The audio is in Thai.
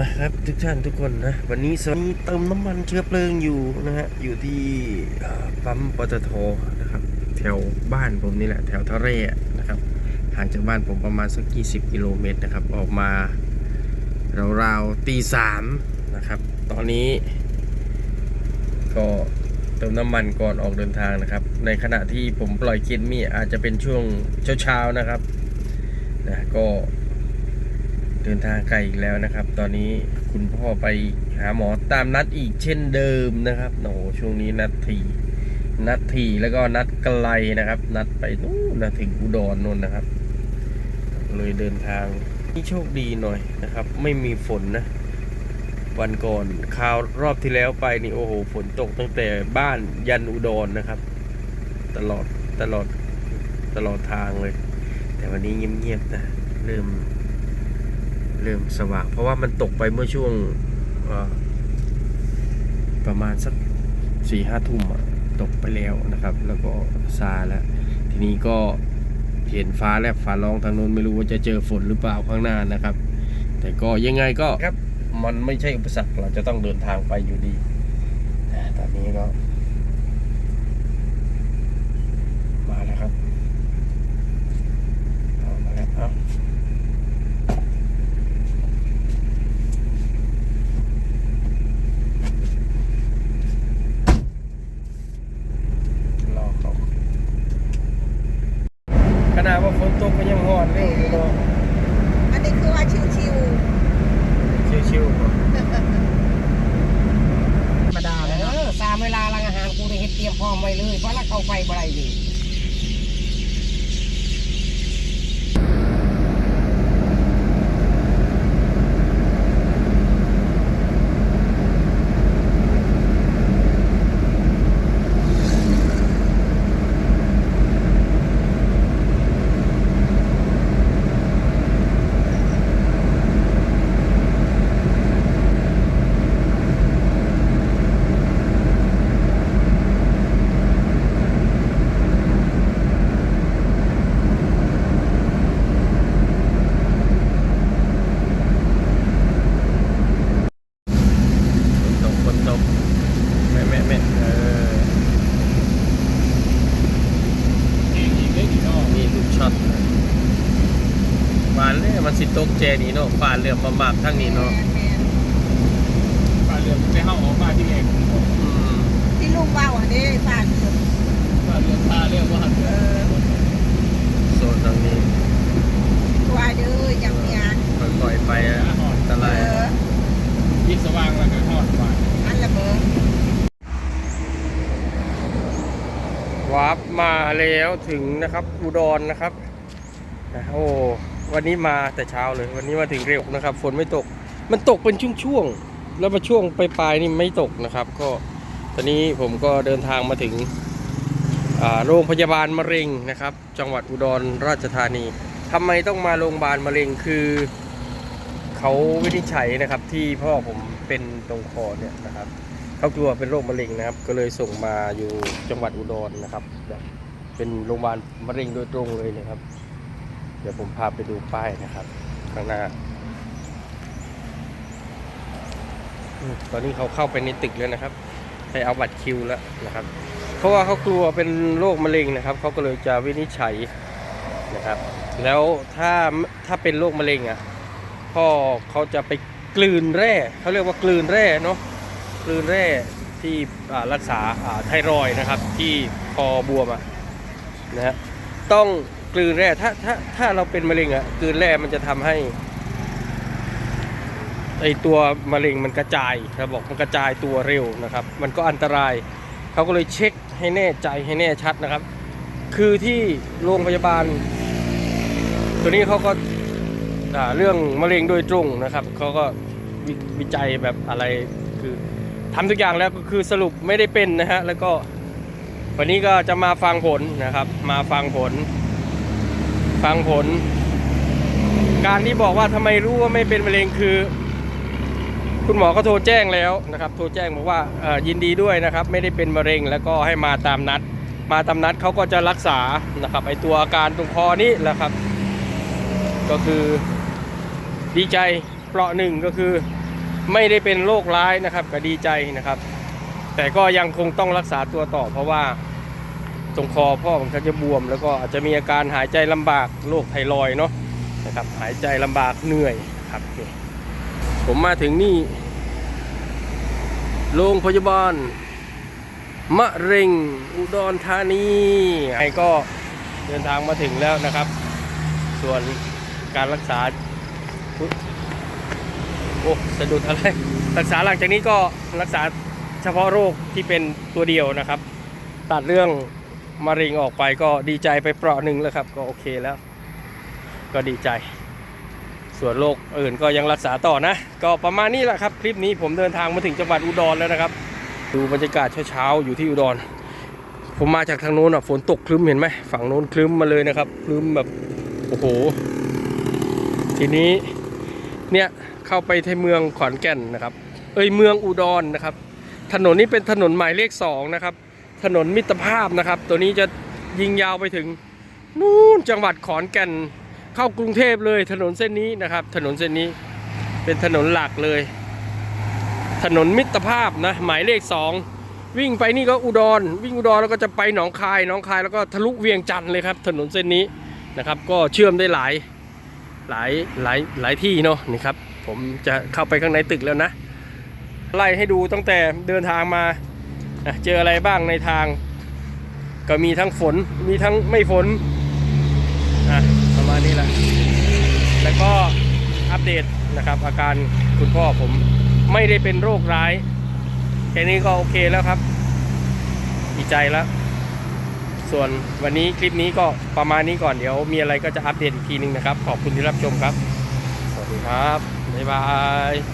นะครับทุกท่านทุกคนนะวันนี้สวัสดีเติมน้ำมันเชื้อเพลิงอยู่นะฮะอยู่ที่ปั๊มปตทนะครับ แถวบ้านผมนี่แหละแถวทะเลนะครับห่างจากบ้านผมประมาณสัก 20 กิโลเมตรนะครับ ออกมาราวๆตีสามนะครับ ตอนนี้ ก็เติมน้ำมันก่อนออกเดินทางนะครับ ในขณะที่ผมปล่อยคลิปมีอาจจะเป็นช่วงเช้าๆนะครับนะก็ เดินทางไกลอีกแล้วนะครับ ตอนนี้คุณพ่อไปหาหมอตามนัดอีกเช่นเดิมนะครับโอ้โหช่วงนี้นัดทีนัดทีแล้วก็นัดไกลนะครับ นัดไปนู่นนะถึงอุดรนนท์นะครับ เลยเดินทางนี่โชคดีหน่อยนะครับ ไม่มีฝนนะ วันก่อนคราวรอบที่แล้วไปนี่โอ้โหฝนตกตั้งแต่บ้านยันอุดรนะครับ ตลอดตลอดตลอดทางเลย แต่วันนี้เงียบๆนะเริ่ม เริ่มสว่าง เพราะว่ามันตกไปเมื่อช่วงเอ่อประมาณสักสี่ห้าทุ่มอะตกไปแล้วนะครับ แล้วก็ซาแล้ว ทีนี้ก็เห็นฟ้าแลบฟ้าร้องทางนู้นไม่รู้ว่าจะเจอฝนหรือเปล่าข้างหน้านะครับ แต่ก็ยังไงก็ครับมันไม่ใช่อุปสรรคเราจะต้องเดินทางไปอยู่ดีแต่ตอนนี้ก็มาแล้วครับเอามาแล้วเอา รอเขาขนาดว่าฝนตกก็ยังห บ่อันนี้คือว่าชิวชิวๆก่ๆธรรมดาเอเลยเนาะอตามเวลาร้านอาหารกูได้เฮ็ดเตรียมพร้อมไว้เลยเพราะเราเข้าไฟบ่ได้ดิ ฝนตกฝนตกแม่แม่แม่เออ นี่ลูกช็อตบานเลยมันสิตกแจนี่เนาะบานเรือมามากทั้งนี้เนาะปลาเรือไม่เข้าออกมาที่เองอืมที่ลุงว่าวอันนี้ผ่านปลาเรือปลาเรือว่าหัน เออ โซนทางนี้ ตัวเด้อยังมีอัน ปล่อยๆไปอะอันต เอ ราย อ ยิ่งสว่างแล้วก็ทอดหวาน อันละเบอร์ วาร์ปมาแล้วถึงนะครับอุดรนะครับนะโอ้วันนี้มาแต่เช้าเลย วันนี้มาถึงเร็วนะครับ ฝนไม่ตก มันตกเป็นช่วงๆแล้วมาช่วงปลายๆนี่ไม่ตกนะครับ ก็ตอนนี้ผมก็เดินทางมาถึงโรงพยาบาลมะเร็งนะครับ จังหวัดอุดรราชธานีทำไมต้องมาโรงพยาบาลมะเร็งคือเขาวินิจฉัยนะครับที่พ่อผมเป็นตรงคอเนี่ยนะครับ เขากลัวเป็นโรคมะเร็งนะครับ ก็เลยส่งมาอยู่จังหวัดอุดรนะครับเป็นโรงพยาบาลมะเร็งโดยตรงเลยนะครับ เดี๋ยวผมพาไปดูป้ายนะครับข้างหน้าตอนนี้เขาเข้าไปในตึกแล้วนะครับ ไปเอาบัตรคิวแล้วนะครับ เพราะว่าเขากลัวเป็นโรคมะเร็งนะครับเขาก็เลยจะวินิจฉัยนะครับ แล้วถ้าถ้าเป็นโรคมะเร็งอะพ่อเขาจะไปกลืนแร่เขาเรียกว่ากลืนแร่เนาะ กลืนแร่ที่รักษาไทรอยนะครับ ที่คอบวมะนะฮะต้องกลืนแร่ถ้าถ้าถ้าเราเป็นมะเร็งอะกลืนแร่มันจะทำให้ไอตัวมะเร็งมันกระจายระบอกมันกระจายตัวเร็วนะครับ มันก็อันตรายเขาก็เลยเช็คให้แน่ใจให้แน่ชัดนะครับ คือที่โรงพยาบาล ตัวนี้เขาก็เรื่องมะเร็งโดยตรงนะครับเขาก็วิจัยแบบอะไรคือ ทำทุกอย่างแล้วก็คือสรุปไม่ได้เป็นนะฮะ แล้วก็ วันนี้ก็จะมาฟังผลนะครับ มาฟังผล ฟังผล การที่บอกว่าทำไมรู้ว่าไม่เป็นมะเร็งคือ คุณหมอก็โทรแจ้งแล้วนะครับ โทรแจ้งบอกว่ายินดีด้วยนะครับ ไม่ได้เป็นมะเร็งแล้วก็ให้มาตามนัด มาตามนัดเขาก็จะรักษานะครับไอตัวอาการตรงคอนี้แหละครับ ก็คือดีใจเปราะหนึ่งก็คือ ไม่ได้เป็นโรคร้ายนะครับก็ดีใจนะครับ แต่ก็ยังคงต้องรักษาตัวต่อ เพราะว่าตรงคอพ่อมันก็จะบวม แล้วก็อาจจะมีอาการหายใจลำบากโรคไทรอยเนาะนะครับหายใจลำบากเหนื่อยครับผมมาถึงนี่โรงพยาบาลมะเร็งอุดรธานีไงก็เดินทางมาถึงแล้วนะครับ ส่วนการรักษา โอ้สะดุดอะไรรักษาหลังจากนี้ก็รักษาเฉพาะโรคที่เป็นตัวเดียวนะครับ ตัดเรื่องมะเร็งออกไปก็ดีใจไปเปราะหนึ่งแล้วครับ ก็โอเคแล้ว ก็ดีใจ ส่วนโรคอื่นก็ยังรักษาต่อนะ ก็ประมาณนี้แหละครับ คลิปนี้ผมเดินทางมาถึงจังหวัดอุดรแล้วนะครับ ดูบรรยากาศเช้าๆอยู่ที่อุดร ผมมาจากทางโน้นอะฝนตกคลึ้มเห็นไหมฝั่งโน้นคลึ้มมาเลยนะครับคลึ้มแบบโอ้โหทีนี้ เนี่ยเข้าไปที่เมืองขอนแก่นนะครับ เอ้ยเมืองอุดรนะครับ ถนนนี้เป็นถนนหมายเลขสองนะครับ ถนนมิตรภาพนะครับ ตัวนี้จะยิงยาวไปถึงนู่นจังหวัดขอนแก่น เข้ากรุงเทพเลยถนนเส้นนี้นะครับ ถนนเส้นนี้เป็นถนนหลักเลย ถนนมิตรภาพนะหมายเลขสองวิ่งไปนี่ก็อุดร วิ่งอุดรแล้วก็จะไปหนองคายหนองคายแล้วก็ทะลุเวียงจันทร์เลยครับ ถนนเส้นนี้นะครับ ก็เชื่อมได้หลาย หลายหลายหลายที่เนาะนี่ครับ ผมจะเข้าไปข้างในตึกแล้วนะ ไล่ให้ดูตั้งแต่เดินทางมาเจออะไรบ้างในทาง ก็มีทั้งฝนมีทั้งไม่ฝนอะประมาณนี้แหละแล้วก็อัปเดตนะครับ อาการคุณพ่อผมไม่ได้เป็นโรคร้ายแค่นี้ก็โอเคแล้วครับดีใจแล้ว ส่วนวันนี้คลิปนี้ก็ประมาณนี้ก่อนเดี๋ยวมีอะไรก็จะอัปเดตอีกทีนึงนะครับ ขอบคุณที่รับชมครับ สวัสดีครับ บ๊ายบาย